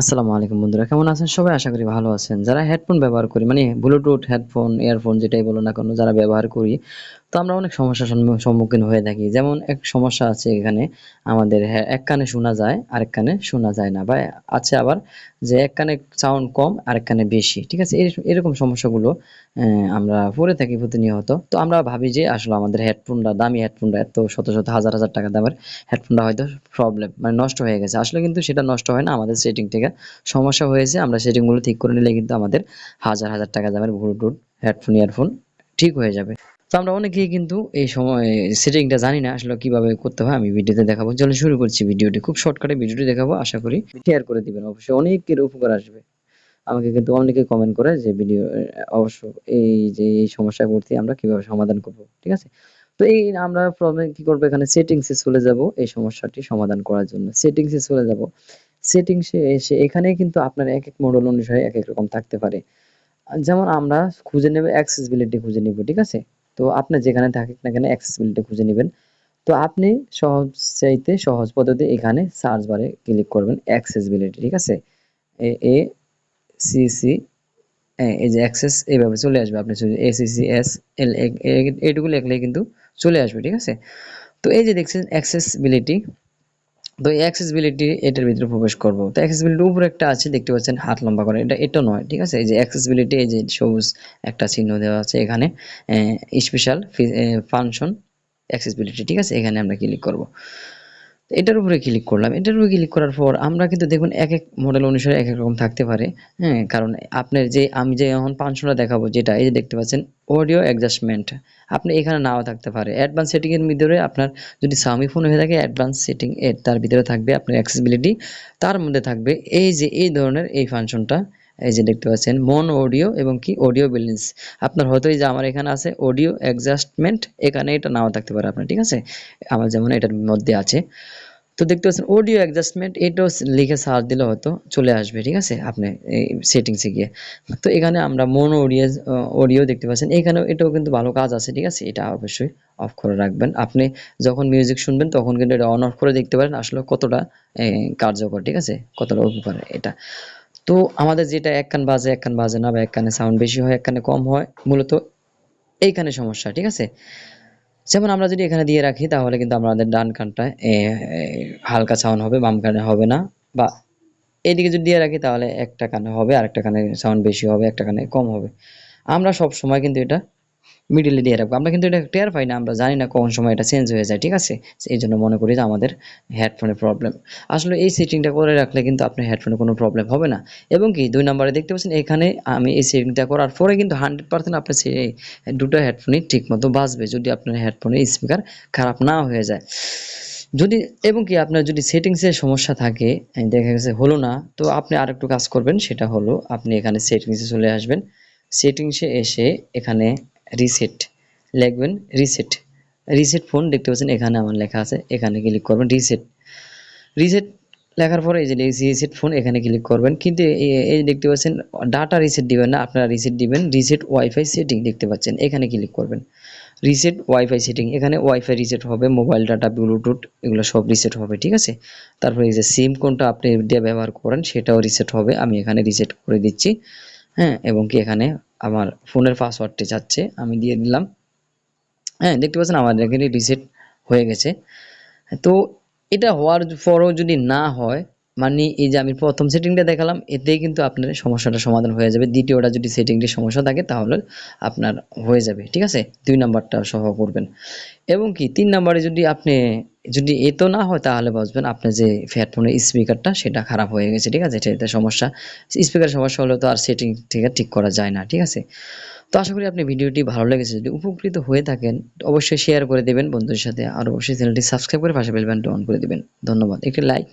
আসসালামু আলাইকুম বন্ধুরা, কেমন আছেন সবাই? আশা করি ভালো আছেন। যারা হেডফোন ব্যবহার করি মানে ব্লুটুথ হেডফোন ইয়ারফোন যেটাই বলো না কেন, যারা ব্যবহার করি তো আমরা অনেক সমস্যার সম্মুখীন হয়ে থাকি। যেমন এক সমস্যা আছে এখানে আমাদের হ্যাঁ, এক কানে শোনা যায় আরেক কানে শোনা যায় না। বা আছে আবার যে এক কানে সাউন্ড কম আরেক কানে বেশি ঠিক আছে? এরকম সমস্যাগুলো আমরা পড়ে থাকি প্রতিনিয়ত। তো আমরা ভাবি যে আসলে আমাদের হেডফোনটা দামি হেডফোনটা এত শত শত হাজার হাজার টাকা দামের হেডফোনটা হয়তো প্রবলেম মানে নষ্ট হয়ে গেছে। আসলে কিন্তু সেটা নষ্ট হয় না আমাদের সেটিং থেকে সমস্যা হয়েছে। আমরা সেটিংগুলো ঠিক করে নিলে কিন্তু আমাদের হাজার হাজার টাকা দামের ব্লুটুথ হেডফোন ইয়ারফোন ঠিক হয়ে যাবে। তো আমরা অনেকেই কিন্তু এই সময় সেটিংটা জানি না, আসলে কীভাবে করতে হয়, আমি ভিডিওতে দেখাবো। চলো শুরু করছি ভিডিওটি খুব শর্টকাটে ভিডিওটি দেখাবো, আশা করি শেয়ার করে দিবেন। অবশ্যই অনেকের উপকার আসবে। আমাকে কিন্তু অনেকে কমেন্ট করে যে ভিডিও অবশ্য এই যে এই সমস্যা পড়ছি আমরা কীভাবে সমাধান করব, ঠিক আছে? তো এই আমরা প্রথমে কি করব, এখানে সেটিংসে চলে যাব, এই সমস্যাটি সমাধান করার জন্য। সেটিংসে চলে যাব। সেটিংসে এসে এখানে কিন্তু আপনার এক এক মডেল অনুসারে এক এক রকম থাকতে পারে। যেমন আমরা খুঁজে নেব অ্যাক্সেসিবিলিটি খুঁজে নিব, ঠিক আছে? তো আপনি যেখানে থাকেন না কেন অ্যাক্সেসিবিলিটি খুঁজে নেবেন। তো আপনি সহজ চাইতে সহজ পদ্ধতি এখানে সার্চ বারে ক্লিক করবেন অ্যাক্সেসিবিলিটি ঠিক আছে? এ সি সি এই যে অ্যাক্সেস এইভাবে চলে আসবে আপনি A C C S L এইটুকু লেখলে কিন্তু চলে আসবে, ঠিক আছে? তো এই যে দেখছেন অ্যাক্সেসিবিলিটি তো অ্যাক্সেসিবিলিটি এটার ভিতরে প্রবেশ করব। তো অ্যাক্সেসিবিলিটি উপরে একটা আছে, দেখতে পাচ্ছেন হাত লম্বা করে। এটা এটা নয়, ঠিক আছে? এই যে অ্যাক্সেসিবিলিটি এই যে সবুজ একটা চিহ্ন দেওয়া আছে এখানে স্পেশাল ফাংশন অ্যাক্সেসিবিলিটি ঠিক আছে? এখানে আমরা ক্লিক করব। এটার উপরে ক্লিক করলাম। এটার উপরে ক্লিক করার পর আমরা কিন্তু দেখুন এক এক মডেল অনুসারে এক এক রকম থাকতে পারে। হ্যাঁ কারণ আপনার যে, আমি যে এখন ফাংশনটা দেখাবো, যেটা এই যে দেখতে পাচ্ছেন অডিও অ্যাডজাস্টমেন্ট আপনি এখানে নাও থাকতে পারে। অ্যাডভান্স সেটিং এর ভিতরে আপনার যদি সামি ফোন হয়ে থাকে অ্যাডভান্স সেটিং এর তার ভিতরে থাকবে আপনার অ্যাক্সেসিবিলিটি তার মধ্যে থাকবে এই যে, এই ধরনের এই ফাংশনটা এই যে দেখতে পাচ্ছেন, মন অডিও এবং কি? অডিও ব্যালেন্স আপনার হয়তো যে আমার এখানে আছে অডিও অ্যাডজাস্টমেন্ট এখানে এটা নাও থাকতে পারে আপনার, ঠিক আছে? আমার যেমন এটার মধ্যে আছে। তো দেখতে পাচ্ছেন অডিও অ্যাডজাস্টমেন্ট এটাও লিখে সার্চ দিলে হয়তো চলে আসবে, ঠিক আছে? আপনি এই সেটিংসে গিয়ে। তো এখানে আমরা মন অডিও অডিও দেখতে পাচ্ছেন, এখানেও এটাও কিন্তু ভালো কাজ আছে, ঠিক আছে? এটা অবশ্যই অফ করে রাখবেন। আপনি যখন মিউজিক শুনবেন, তখন কিন্তু এটা অন অফ করে দেখতে পারেন আসলে কতটা কার্যকর, ঠিক আছে? কতটা উপকার এটা। তো আমাদের যেটা এক কান বাজে এক কান বাজে না বা এক কানে সাউন্ড বেশি হয় এক কানে কম হয় মূলত এইখানে সমস্যা ঠিক আছে? যেমন আমরা যদি এখানে দিয়ে রাখি তাহলে কিন্তু আমাদের ডান এ, হালকা সাউন্ড হবে বাম কানে হবে না বা এদিকে যদি দিয়ে রাখি তাহলে একটা কানে হবে আর একটা কানে সাউন্ড বেশি হবে একটা কানে কম হবে। আমরা সব সময় কিন্তু এটা মিডিলে দিয়ে রাখব। আমরা কিন্তু এটা টের পাই না, আমরা জানি না কোন সময় এটা চেঞ্জ হয়ে যায়, ঠিক আছে? এই জন্য মনে করি যে আমাদের হেডফোনের প্রবলেম আসলে এই সেটিংটা করে রাখলে কিন্তু আপনার হেডফোনে কোনো প্রবলেম হবে না। এবং কি, দুই নম্বরে দেখতে পাচ্ছেন, এখানে আমি এই সেটিংটা করার পরে কিন্তু হান্ড্রেড পার্সেন্ট আপনার সেই দুটো হেডফোনই ঠিক মতো বাজবে, যদি আপনার হেডফোনের স্পিকার খারাপ না হয়ে যায়। যদি, এবং কি, আপনার যদি সেটিংসের সমস্যা থাকে দেখা গেছে হলো না, তো আপনি আরেকটু কাজ করবেন, সেটা হলো আপনি এখানে সেটিংসে চলে আসবেন। সেটিংসে এসে এখানে রিসেট লিখবেন রিসেট রিসেট ফোন দেখতে পাচ্ছেন, এখানে আমার লেখা আছে, এখানে ক্লিক করবেন রিসেট রিসেট লেখার পরে এই যে রিসেট ফোন এখানে ক্লিক করবেন, কিন্তু এই- দেখতে পাচ্ছেন ডাটা রিসেট দিবেন না, আপনারা রিসেট দিবেন রিসেট ওয়াইফাই সেটিং দেখতে পাচ্ছেন, এখানে ক্লিক করবেন। রিসেট ওয়াইফাই সেটিং এখানে ওয়াইফাই রিসেট হবে মোবাইল ডাটা ব্লুটুথ এগুলো সব রিসেট হবে, ঠিক আছে? তারপরে এই যে সিম কোনটা আপনি দিয়ে ব্যবহার করেন, সেটাও রিসেট হবে, আমি এখানে রিসেট করে দিচ্ছি হ্যাঁ এবং কি এখানে আমার ফোনের পাসওয়ার্ডটি যাচ্ছে, আমি দিয়ে দিলাম। হ্যাঁ দেখতে পাচ্ছেন আমার এখানে রিসেট হয়ে গেছে। তো এটা হওয়ার পরও যদি না হয় মানে এই যে আমি প্রথম সেটিংটা দেখালাম, এতেই কিন্তু আপনার সমস্যাটা সমাধান হয়ে যাবে। দ্বিতীয়টা যদি সেটিংটির সমস্যা থাকে, তাহলে আপনার হয়ে যাবে, ঠিক আছে? দুই নাম্বারটা সহ করবেন। এবং কি, তিন নাম্বারে যদি আপনি যদি এ তো না হয়, তাহলে বুঝবেন আপনার যে হেডফোনের স্পিকারটা সেটা খারাপ হয়ে গেছে, ঠিক আছে? এটা সমস্যা। স্পিকার সমস্যা হলে তো আর সেটিং থেকে ঠিক করা যায় না, ঠিক আছে? তো আশা করি আপনি ভিডিওটি ভালো লেগেছে। যদি উপকৃত হয়ে থাকেন, অবশ্যই শেয়ার করে দেবেন। বন্ধুদের সাথে আর অবশ্যই চ্যানেলটি সাবস্ক্রাইব করে পাশে বেল অন করে দেবেন। ধন্যবাদ। একটি লাইক